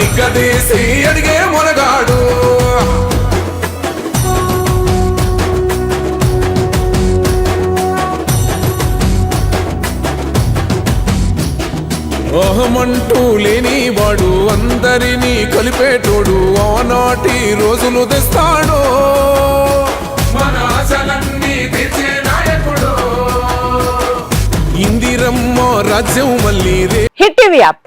నిగ్గదీసి అడిగే మునగాడు. మోహమంటూ లేని వాడు అందరినీ కలిపేటోడు ఆనాటి రోజులు తెస్తాడు. ఇందిరమ్మ రాజ్యం మళ్ళీ హిట్ టీవీ యాప్.